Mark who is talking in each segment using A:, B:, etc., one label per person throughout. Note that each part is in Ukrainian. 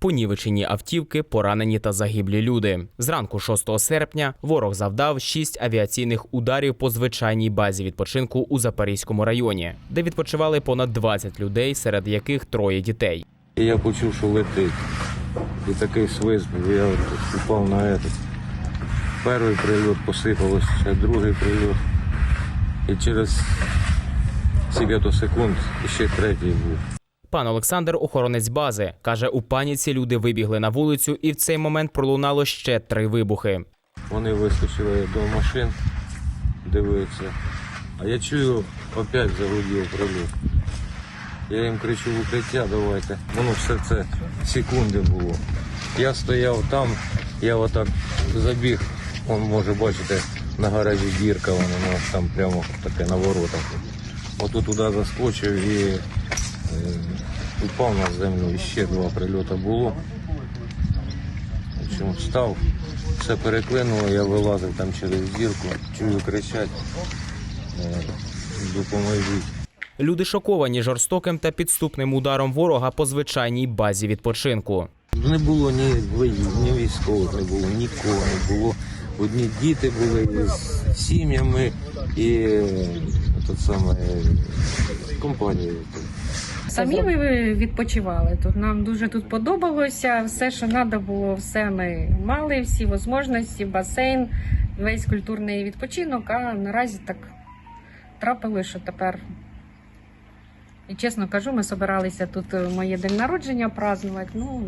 A: понівечені автівки, поранені та загиблі люди. Зранку 6 серпня ворог завдав шість авіаційних ударів по звичайній базі відпочинку у Запорізькому районі, де відпочивали понад 20 людей, серед яких троє дітей.
B: Я почув, що летить. І такий свист, я от упав на этот. Перший прильот посипалось, ще другий прильот. І через скільки секунд ще третій був.
A: Пан Олександр, охоронець бази, каже, у паніці люди вибігли на вулицю, і в цей момент пролунало ще три вибухи.
B: Вони вискочили до машин, дивитися. А я чую, опять загудів прильот. Я їм кричу укриття, давайте. Воно все це секунди було. Я стояв там, я отак забіг, он може бачите, на гаражі дірка, воно там прямо таке на воротах. Отут туди заскочив і упав на землю. І ще два прильоти було. Общем, встав, все переклинуло, я вилазив там через дірку, чую кричать, е, допоможіть.
A: Люди шоковані жорстоким та підступним ударом ворога по звичайній базі відпочинку.
B: Не було ні воїн, ні військових, не було, нікого не було. Одні діти були з сім'ями і е, тот саме, е, компанією.
C: Самі ми відпочивали тут. Нам дуже тут подобалося. Все, що треба було, все ми мали, всі можливості, басейн, весь культурний відпочинок. А наразі так трапилося, що тепер. І чесно кажу, ми збиралися тут е, моє день народження празднувати. Ну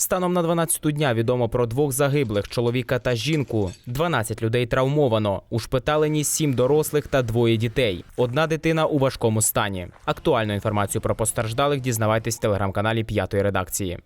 A: Станом на 12-ту дня відомо про двох загиблих чоловіка та жінку. 12 людей травмовано. Ушпиталені 7 дорослих та двоє дітей. Одна дитина у важкому стані. Актуальну інформацію про постраждалих дізнавайтесь в телеграм-каналі П'ятої редакції.